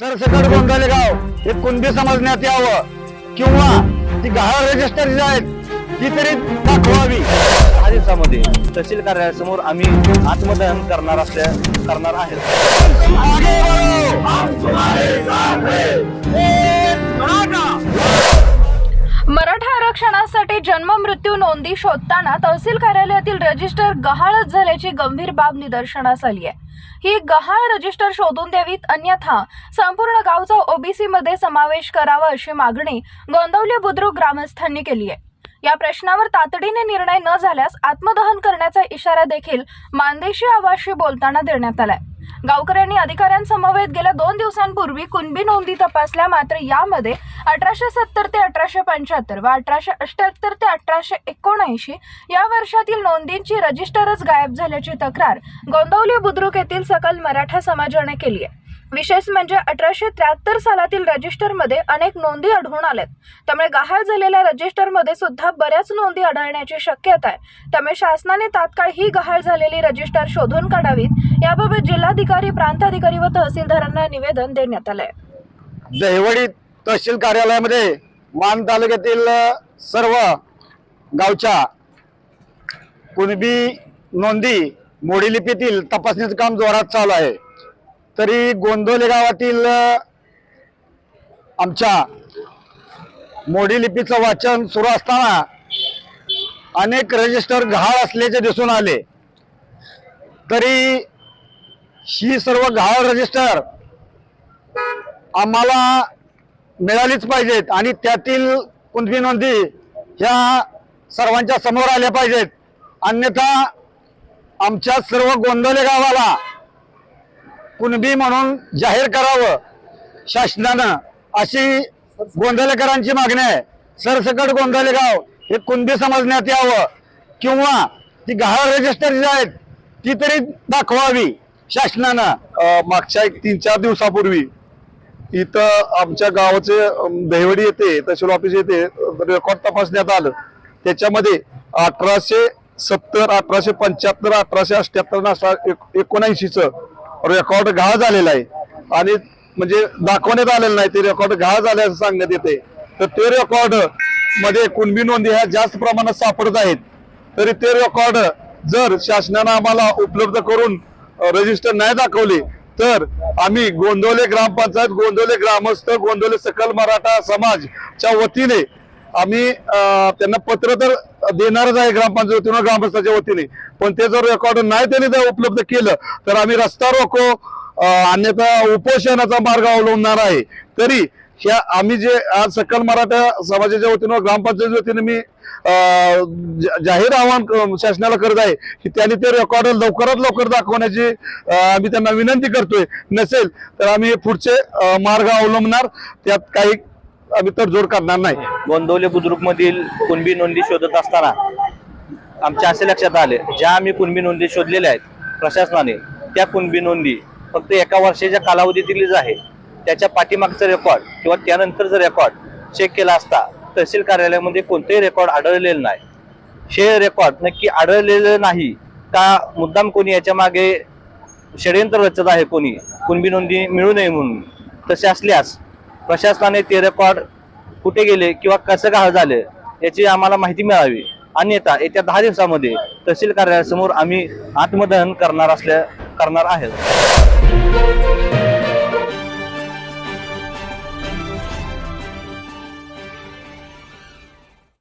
सरसकट गोंधळे गाव हे कुणबी समजण्यात यावं. किंवा ती गहाळ रजिस्टर जी आहेत ती तरी दाखवावी. दिवसामध्ये तहसील कार्यालयासमोर आम्ही आत्मदहन करणार असल्या करणार आहेत. जन्म मृत्यू नोंदी शोधताना तहसील कार्यालयातील रजिस्टर गहाळच झाल्याची गंभीर बाब निदर्शनास आली आहे. ही गहाळ रजिस्टर शोधून द्यावीत अन्यथा संपूर्ण गावचा ओबीसी मध्ये समावेश करावा अशी मागणी गोंदवली बुद्रुक ग्रामस्थांनी केली आहे. या प्रश्नावर तातडीने निर्णय न झाल्यास आत्मदहन करण्याचा इशारा देखील मानदेशी आवाशी बोलताना देण्यात आलाय. गावकऱ्यांनी अधिकाऱ्यांसमवेत गेल्या दोन दिवसांपूर्वी कुणबी नोंदी तपासल्या मात्र यामध्ये अठराशे सत्तर ते अठराशे पंच्याहत्तर व अठराशे अठ्याहत्तर ते अठराशे एकोणऐंशी या वर्षातील नोंदींची रजिस्टरच गायब झाल्याची तक्रार गोंदवली बुद्रुक येथील सकल मराठा समाजाने केली आहे. विशेष म्हणजे अठराशे त्र्याहत्तर सालातील रजिस्टरमध्ये अनेक नोंदी आढळून आल्यात. त्यामुळे गहाळ झालेल्या रजिस्टरमध्ये सुद्धा बऱ्याच नोंदी आढळण्याची शक्यता आहे. त्यामुळे शासनाने तात्काळ ही गहाळ झालेली रजिस्टर शोधून काढावीत. याबाबत जिल्हाधिकारी प्रांताधिकारी व तहसीलदारांना निवेदन देण्यात आलंय. दहिवडी तहसील कार्यालयामध्ये मान तालुक्यातील सर्व गावच्या कुणबी नोंदी मोडी लिपीतील तपासणीचं काम जोरात चालू आहे. तरी गोंदवले गावातील आमच्या मोडी लिपीचं वाचन सुरू असताना अनेक रजिस्टर घाळ असल्याचे दिसून आले. तरी ही सर्व घाळ रजिस्टर आम्हाला मिळालीच पाहिजेत आणि त्यातील कुणबी नोंदी ह्या सर्वांच्या समोर आल्या पाहिजेत. अन्यथा आमच्या सर्व गोंदवले गावाला कुणबी म्हणून जाहीर करावं. शासनानं अशी गोंधळेकरांची मागणी आहे. सरसकट गोंधळेगाव गाव हे कुणबी समजण्यात यावं. किंवा ती गहाळ रजिस्टर जी आहेत ती तरी दाखवावी शासनानं. मागच्या एक तीन चार दिवसापूर्वी इथं आमच्या गावाचे दहिवडी येते तहसील ऑफिस येते रेकॉर्ड तपासण्यात आलं. त्याच्यामध्ये अठराशे सत्तर अठराशे पंच्याहत्तर अठराशे अठ्याहत्तर एकोणऐंशीचं रेकॉर्ड घाळ झालेला आहे. आणि म्हणजे दाखवण्यात आलेलं नाही ते रेकॉर्ड घाळ झाल्याचं सांगण्यात येते. तर ते रेकॉर्डमध्ये कुणबी नोंदी ह्या जास्त प्रमाणात सापडत आहेत. तरी ते रेकॉर्ड जर शासनानं आम्हाला उपलब्ध करून रजिस्टर नाही दाखवले तर आम्ही गोंदवले ग्रामपंचायत गोंदवले ग्रामस्थ गोंदवले सकल मराठा समाजच्या वतीने आम्ही त्यांना पत्र तर देणारच आहे ग्रामपंचायत वतीनं ग्रामस्थाच्या वतीने. पण ते जर रेकॉर्ड नाही त्यांनी जर उपलब्ध केलं तर आम्ही रस्ता रोको अन्यथा उपोषणाचा मार्ग अवलंबणार आहे. तरी ह्या आम्ही जे आज सकल मराठा समाजाच्या वतीनं ग्रामपंचायत वतीने मी जाहीर आवाहन शासनाला करत आहे की त्यांनी ते रेकॉर्ड लवकरात लवकर दाखवण्याची आम्ही त्यांना विनंती करतोय. नसेल तर आम्ही पुढचे मार्ग अवलंबणार. त्यात काही आम्ही तडजोड करणार नाही. गोंदवले बुद्रुक मधील कुणबी नोंदी शोधत असताना आमच्या असे लक्षात आले ज्या आम्ही कुणबी नोंदी शोधलेल्या आहेत प्रशासनाने त्या कुणबी नोंदी फक्त एका वर्षाच्या कालावधीतीलच आहे. त्याच्या पाठीमागचा रेकॉर्ड किंवा त्यानंतरचा रेकॉर्ड चेक केला असता तहसील कार्यालयामध्ये कोणतेही रेकॉर्ड आढळलेलं नाही. हे रेकॉर्ड नक्की आढळलेलं नाही का मुद्दाम कोणी याच्या मागे षडयंत्र रचत आहे कोणी? कुणबी नोंदी मिळू नये म्हणून. तसे असल्यास प्रशासनाने ते रेकॉर्ड कुठे गेले किंवा कसं काय झालं याची आम्हाला माहिती मिळावी. अन्यथा येत्या दहा दिवसामध्ये तहसील कार्यालयासमोर आम्ही आत्मदहन करणार असल्या करणार आहेत